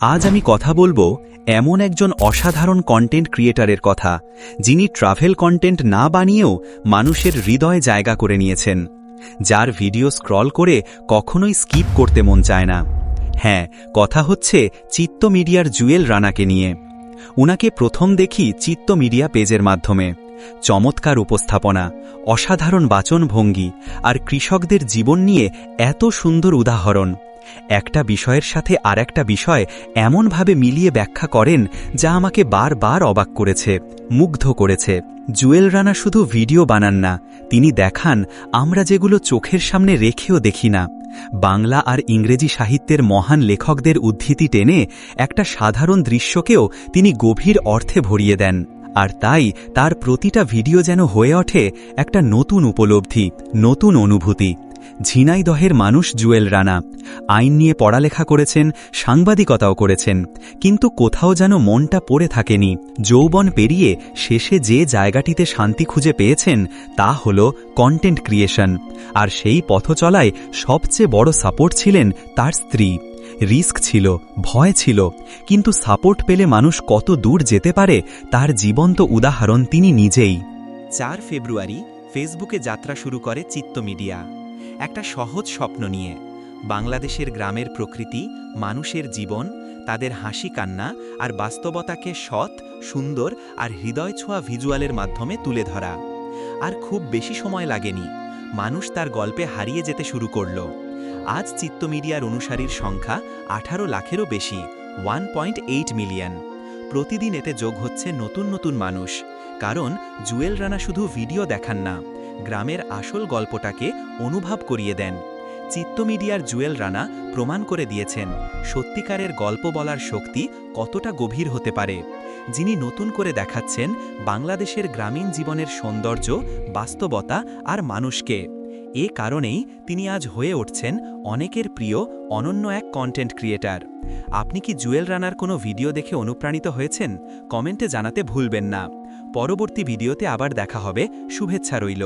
আজ আমি কথা বলব এমন একজন অসাধারণ কন্টেন্ট ক্রিয়েটারের কথা, যিনি ট্রাভেল কন্টেন্ট না বানিয়েও মানুষের হৃদয় জায়গা করে নিয়েছেন, যার ভিডিও স্ক্রল করে কখনোই স্কিপ করতে মন চায় না। হ্যাঁ কথা হচ্ছে চিত্ত মিডিয়ার জুয়েল রানাকে নিয়ে। উনাকে প্রথম দেখি চিত্ত মিডিয়া পেজের মাধ্যমে। চমৎকার উপস্থাপনা, অসাধারণ বাচনভঙ্গি আর কৃষকদের জীবন নিয়ে এত সুন্দর উদাহরণ। একটা বিষয়ের সাথে আর একটা বিষয় এমনভাবে মিলিয়ে ব্যাখ্যা করেন যা আমাকে বারবার অবাক করেছে, মুগ্ধ করেছে। জুয়েল রানা শুধু ভিডিও বানান না, তিনি দেখান, আমরা যেগুলো চোখের সামনে রেখেও দেখি না। বাংলা আর ইংরেজি সাহিত্যের মহান লেখকদের উদ্ধৃতি টেনে একটা সাধারণ দৃশ্যকেও তিনি গভীর অর্থে ভরিয়ে দেন। আর তাই তার প্রতিটা ভিডিও যেন হয়ে ওঠে একটা নতুন উপলব্ধি, নতুন অনুভূতি। ঝিনাইদহের মানুষ জুয়েল রানা। আইন নিয়ে পড়ালেখা করেছেন, সাংবাদিকতাও করেছেন। কিন্তু কোথাও যেন মনটা পড়ে থাকেনি। যৌবন পেরিয়ে শেষে যে জায়গাটিতে শান্তি খুঁজে পেয়েছেন, তা হল কন্টেন্ট ক্রিয়েশন আর সেই পথচলায় সবচেয়ে বড় সাপোর্ট ছিলেন তার স্ত্রী। রিস্ক ছিল, ভয় ছিল। কিন্তু সাপোর্ট পেলে মানুষ কত দূর যেতে পারে, তার জীবন্ত উদাহরণ তিনি নিজেই। চার ফেব্রুয়ারি ফেসবুকে যাত্রা শুরু করে চিত্ত মিডিয়া। একটা সহজ স্বপ্ন নিয়ে। বাংলাদেশের গ্রামের প্রকৃতি, মানুষের জীবন, তাদের হাসি কান্না আর বাস্তবতাকে সৎ, সুন্দর আর হৃদয় ছোঁয়া ভিজুয়ালের মাধ্যমে তুলে ধরা। আর খুব বেশি সময় লাগেনি, মানুষ তার গল্পে হারিয়ে যেতে শুরু করল। আজ চিত্ত মিডিয়ার অনুসারীর সংখ্যা আঠারো লাখেরও বেশি, ওয়ান মিলিয়ন। প্রতিদিন এতে যোগ হচ্ছে নতুন নতুন মানুষ, কারণ জুয়েল রানা শুধু ভিডিও দেখান না গ্রামের আসল গল্পটাকে অনুভব করিয়ে দেন। চিত্ত মিডিয়ার জুয়েল রানা প্রমাণ করে দিয়েছেন সত্যিকারের গল্প বলার শক্তি কতটা গভীর হতে পারে। যিনি নতুন করে দেখাচ্ছেন বাংলাদেশের গ্রামীণ জীবনের সৌন্দর্য, বাস্তবতা আর মানুষকে। এ কারণেই তিনি আজ হয়ে উঠছেন অনেকের প্রিয় অনন্য এক কন্টেন্ট ক্রিয়েটার আপনি কি জুয়েল রানার কোনো ভিডিও দেখে অনুপ্রাণিত হয়েছেন? কমেন্টে জানাতে ভুলবেন না। পরবর্তী ভিডিওতে আবার দেখা হবে। শুভেচ্ছা রইল।